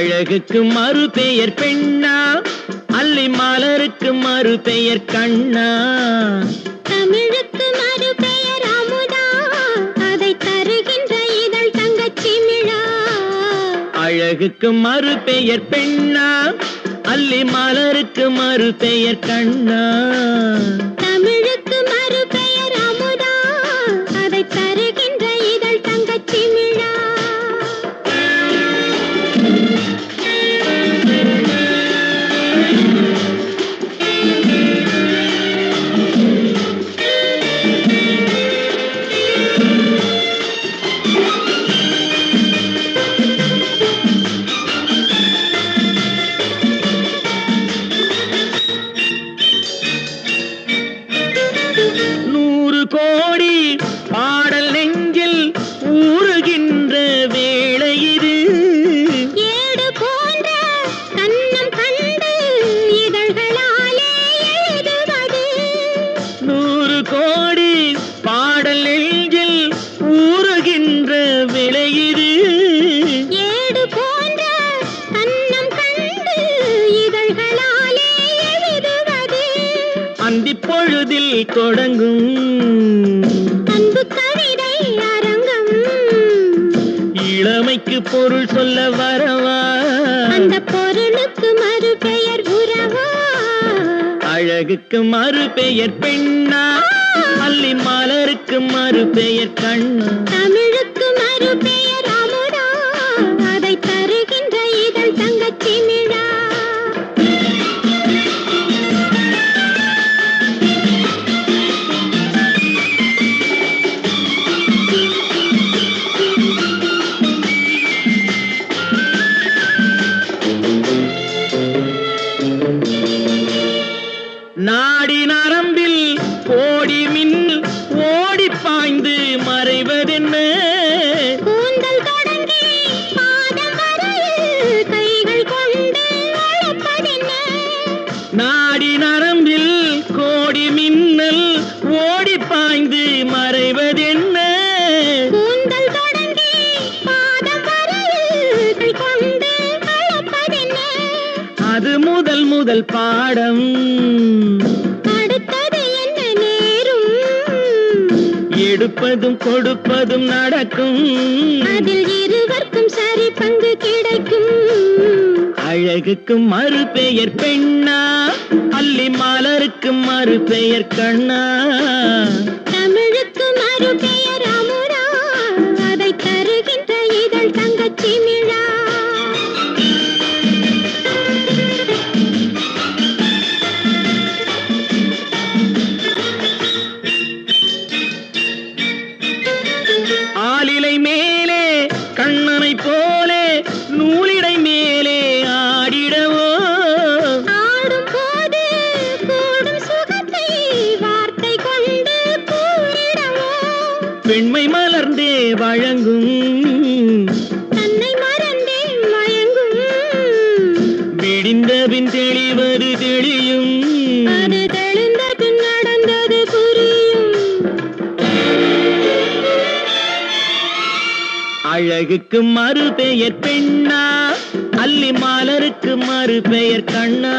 அழகுக்கு மறு பெயர் பெண்ணா? அல்லி மலருக்கு மறு பெயர் கண்ணா? தமிழுக்கு மறுபெயர் அமுதா? அதை தருகின்ற இதழ் தங்கச்சி மிழா அழகுக்கு மறு பெயர் பெண்ணா? அல்லி மலருக்கு மறு பெயர் கண்ணா? தமிழுக்கு கோடி பாடல் நெஞ்சில் ஊறுகின்ற வேளை இது ஏடு போன்ற கண்ணம் கண்டு இதழ்களாலே எழுதுவது. அந்தி பொழுதில் தொடங்கும் அன்பு கவிதை அரங்கம். இளமைக்கு பொருள் சொல்ல வரவா அழகுக்கு மறு பெயர் பெண்ணா அல்லி மலருக்கு மறு பெயர் கண்ணா? தமிழுக்கு மறுபெயர் அது முதல் முதல் பாடம். எடுப்பதும் கொடுப்பதும் நடக்கும். அதில் இருவர்க்கும் சரி பங்கு கிடைக்கும். அழகுக்கு மறு பெயர் பெண்ணா அல்லி மலருக்கு மறு பெயர் கண்ணா. தமிழுக்கு மறுபெயர் அமுதா அதை தருகின்ற இதழ் தங்கச்சி வழங்கும். தன்னை மறந்தே மயங்கும். விடிந்த பின் தெளிவது தெளியும். அது தெளிந்த பின் நடந்தது புரியும். அழகுக்கு மறு பெயர் பெண்ணா அல்லி மலருக்கு மறு பெயர் கண்ணா.